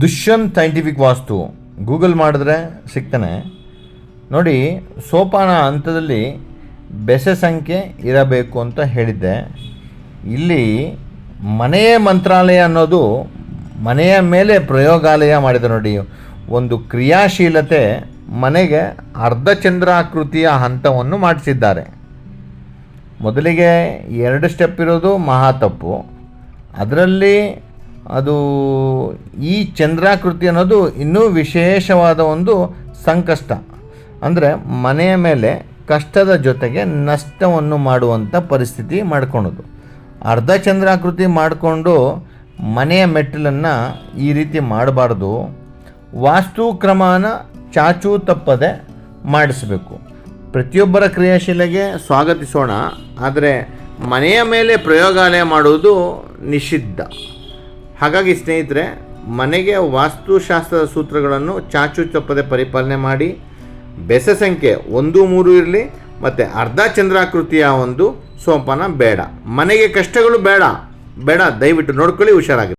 Dushyant scientific ವಾಸ್ತು. Google ಮಾಡಿದ್ರೆ ಸಿಗ್ತಾನೆ. ನೋಡಿ, ಸೋಪಾನ ಹಂತದಲ್ಲಿ ಬೆಸೆ ಸಂಖ್ಯೆ ಇರಬೇಕು ಅಂತ ಹೇಳಿದ್ದೆ. ಇಲ್ಲಿ ಮನೆಯ ಮಂತ್ರಾಲಯ ಅನ್ನೋದು ಮನೆಯ ಮೇಲೆ ಪ್ರಯೋಗಾಲಯ ಮಾಡಿದೆ ನೋಡಿ. ಒಂದು ಕ್ರಿಯಾಶೀಲತೆ ಮನೆಗೆ ಅರ್ಧಚಂದ್ರಾಕೃತಿಯ ಹಂತವನ್ನು ಮಾಡಿಸಿದ್ದಾರೆ. ಮೊದಲಿಗೆ ಎರಡು ಸ್ಟೆಪ್ ಇರೋದು ಮಹಾ ತಪ್ಪು. ಅದರಲ್ಲಿ ಅದು ಈ ಚಂದ್ರಾಕೃತಿ ಅನ್ನೋದು ಇನ್ನೂ ವಿಶೇಷವಾದ ಒಂದು ಸಂಕಷ್ಟ. ಅಂದರೆ ಮನೆಯ ಮೇಲೆ ಕಷ್ಟದ ಜೊತೆಗೆ ನಷ್ಟವನ್ನು ಮಾಡುವಂಥ ಪರಿಸ್ಥಿತಿ ಮಾಡ್ಕೊಳೋದು. ಅರ್ಧ ಚಂದ್ರಾಕೃತಿ ಮಾಡಿಕೊಂಡು ಮನೆಯ ಮೆಟ್ಟಿಲನ್ನು ಈ ರೀತಿ ಮಾಡಬಾರ್ದು. ವಾಸ್ತು ಕ್ರಮನ ಚಾಚೂ ತಪ್ಪದೆ ಮಾಡಿಸಬೇಕು. ಪ್ರತಿಯೊಬ್ಬರ ಕ್ರಿಯಾಶೀಲೆಗೆ ಸ್ವಾಗತಿಸೋಣ. ಆದರೆ ಮನೆಯ ಮೇಲೆ ಪ್ರಯೋಗಾಲಯ ಮಾಡುವುದು ನಿಷಿದ್ಧ. ಹಾಗಾಗಿ ಸ್ನೇಹಿತರೆ, ಮನೆಗೆ ವಾಸ್ತುಶಾಸ್ತ್ರದ ಸೂತ್ರಗಳನ್ನು ಚಾಚು ತಪ್ಪದೆ ಪರಿಪಾಲನೆ ಮಾಡಿ, ಬೆಸ ಸಂಖ್ಯೆ ಒಂದು ಮೂರು ಇರಲಿ, ಮತ್ತು ಅರ್ಧ ಚಂದ್ರಾಕೃತಿಯ ಒಂದು ಸೋಪಾನ ಬೇಡ. ಮನೆಗೆ ಕಷ್ಟಗಳು ಬೇಡ. ಬೇಡ, ದಯವಿಟ್ಟು ನೋಡ್ಕೊಳ್ಳಿ, ಹುಷಾರಾಗಿ.